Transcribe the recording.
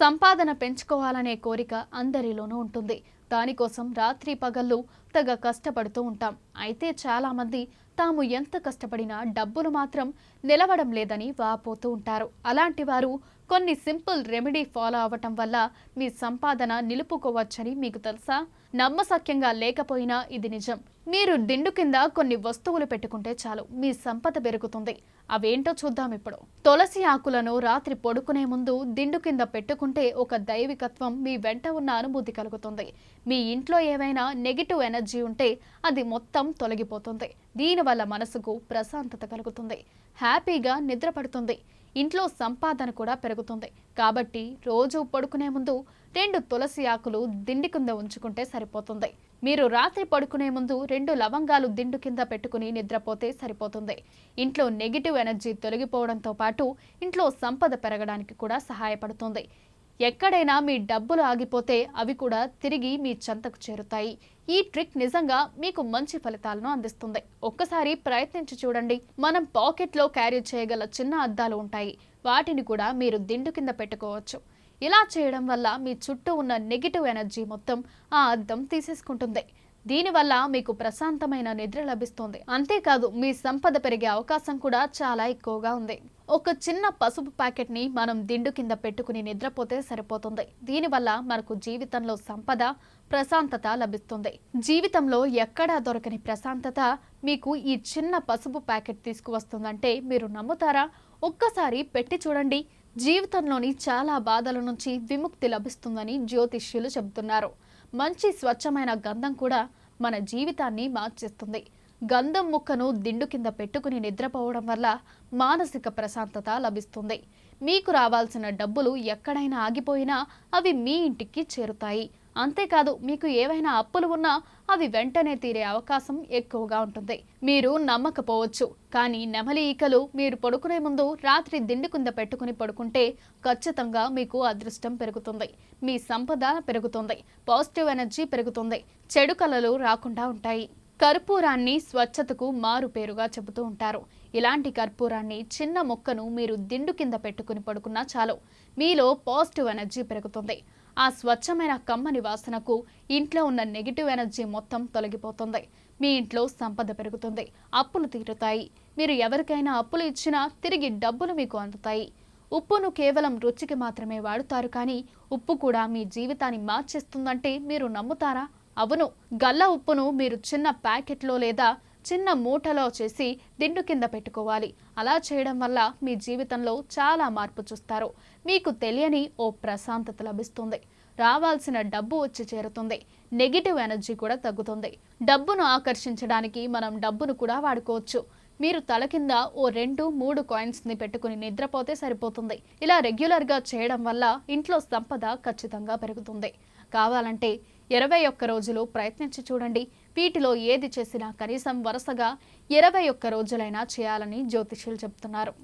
సంపాదన పెంచుకోవాలనే కోరిక అందరిలోనూ ఉంటుంది. దానికోసం రాత్రి పగళ్ళు తెగ కష్టపడుతూ ఉంటాం. అయితే చాలామంది తాము ఎంత కష్టపడినా డబ్బులు మాత్రం నిలవడం లేదని వాపోతూ ఉంటారు. అలాంటి వారు కొన్ని సింపుల్ రెమెడీ ఫాలో అవ్వటం వల్ల మీ సంపాదన నిలుపుకోవచ్చని మీకు తెలుసా? నమ్మసక్యంగా లేకపోయినా ఇది నిజం. మీరు దిండు కింద కొన్ని వస్తువులు పెట్టుకుంటే చాలు మీ సంపద పెరుగుతుంది. అవేంటో చూద్దాం ఇప్పుడు. తులసి ఆకులను రాత్రి పడుకునే ముందు దిండు కింద పెట్టుకుంటే ఒక దైవికత్వం మీ వెంట ఉన్న అనుభూతి కలుగుతుంది. మీ ఇంట్లో ఏవైనా నెగిటివ్ ఎనర్జీ ఉంటే అది మొత్తం తొలగిపోతుంది. దీనివల్ల మనసుకు ప్రశాంతత కలుగుతుంది. హ్యాపీగా నిద్రపడుతుంది. ఇంట్లో సంపాదన కూడా పెరుగుతుంది. కాబట్టి రోజు పడుకునే ముందు రెండు తులసి ఆకులు దిండి కింద ఉంచుకుంటే సరిపోతుంది. మీరు రాత్రి పడుకునే ముందు రెండు లవంగాలు దిండు కింద పెట్టుకుని నిద్రపోతే సరిపోతుంది. ఇంట్లో నెగిటివ్ ఎనర్జీ తొలగిపోవడంతో పాటు ఇంట్లో సంపద పెరగడానికి కూడా సహాయపడుతుంది. ఎక్కడైనా మీ డబ్బులు ఆగిపోతే అవి కూడా తిరిగి మీ చెంతకు చేరుతాయి. ఈ ట్రిక్ నిజంగా మీకు మంచి ఫలితాలను అందిస్తుంది. ఒక్కసారి ప్రయత్నించి చూడండి. మనం పాకెట్లో క్యారీ చేయగల చిన్న అద్దాలు ఉంటాయి. వాటిని కూడా మీరు దిండు కింద పెట్టుకోవచ్చు. ఇలా చేయడం వల్ల మీ చుట్టూ ఉన్న నెగిటివ్ ఎనర్జీ మొత్తం ఆ అద్దం తీసేసుకుంటుంది. దీనివల్ల మీకు ప్రశాంతమైన నిద్ర లభిస్తుంది. అంతేకాదు మీ సంపద పెరిగే అవకాశం కూడా చాలా ఎక్కువగా ఉంది. ఒక చిన్న పసుపు ప్యాకెట్ని మనం దిండు కింద పెట్టుకుని నిద్రపోతే సరిపోతుంది. దీనివల్ల మనకు జీవితంలో సంపద ప్రశాంతత లభిస్తుంది. జీవితంలో ఎక్కడా దొరకని ప్రశాంతత మీకు ఈ చిన్న పసుపు ప్యాకెట్ తీసుకువస్తుందంటే మీరు నమ్ముతారా? ఒక్కసారి పెట్టి చూడండి. జీవితంలోని చాలా బాధల నుంచి విముక్తి లభిస్తుందని జ్యోతిష్యులు చెబుతున్నారు. మంచి స్వచ్ఛమైన గంధం కూడా మన జీవితాన్ని మార్చేస్తుంది. గంధం ముక్కను దిండు కింద పెట్టుకుని నిద్రపోవడం వల్ల మానసిక ప్రశాంతత లభిస్తుంది. మీకు రావాల్సిన డబ్బులు ఎక్కడైనా ఆగిపోయినా అవి మీ ఇంటికి చేరుతాయి. అంతేకాదు మీకు ఏవైనా అప్పులు ఉన్నా అవి వెంటనే తీరే అవకాశం ఎక్కువగా ఉంటుంది. మీరు నమ్మకపోవచ్చు. కానీ నెమలి ఈకలు మీరు పడుకునే ముందు రాత్రి దిండు కింద పెట్టుకుని పడుకుంటే ఖచ్చితంగా మీకు అదృష్టం పెరుగుతుంది. మీ సంపద పెరుగుతుంది. పాజిటివ్ ఎనర్జీ పెరుగుతుంది. చెడు కళలు రాకుండా ఉంటాయి. కర్పూరాన్ని స్వచ్ఛతకు మారు పేరుగా చెబుతూ ఉంటారు. ఇలాంటి కర్పూరాన్ని చిన్న మొక్కను మీరు దిండు కింద పెట్టుకుని పడుకున్నా చాలు. మీలో పాజిటివ్ ఎనర్జీ పెరుగుతుంది. ఆ స్వచ్ఛమైన కమ్మని వాసనకు ఇంట్లో ఉన్న నెగిటివ్ ఎనర్జీ మొత్తం తొలగిపోతుంది. మీ ఇంట్లో సంపద పెరుగుతుంది. అప్పులు తీరుతాయి. మీరు ఎవరికైనా అప్పులు ఇచ్చినా తిరిగి డబ్బులు మీకు అందుతాయి. ఉప్పును కేవలం రుచికి మాత్రమే వాడుతారు కానీ ఉప్పు కూడా మీ జీవితాన్ని మార్చేస్తుందంటే మీరు నమ్ముతారా? అవును. గల్ల ఉప్పును మీరు చిన్న ప్యాకెట్లో లేదా చిన్న మూటలో చేసి దిండు కింద పెట్టుకోవాలి. అలా చేయడం వల్ల మీ జీవితంలో చాలా మార్పు చూస్తారు. మీకు తెలియని ఓ ప్రశాంతత లభిస్తుంది. రావాల్సిన డబ్బు వచ్చి చేరుతుంది. నెగిటివ్ ఎనర్జీ కూడా తగ్గుతుంది. డబ్బును ఆకర్షించడానికి మనం డబ్బును కూడా వాడుకోవచ్చు. మీరు తల కింద ఓ రెండు మూడు కాయిన్స్ని పెట్టుకుని నిద్రపోతే సరిపోతుంది. ఇలా రెగ్యులర్గా చేయడం వల్ల ఇంట్లో సంపద ఖచ్చితంగా పెరుగుతుంది. కావాలంటే ఇరవై ఒక్క రోజులు ప్రయత్నించి చూడండి. వీటిలో ఏది చేసినా కనీసం వరుసగా ఇరవై ఒక్క రోజులైనా చేయాలని జ్యోతిష్యులు చెబుతున్నారు.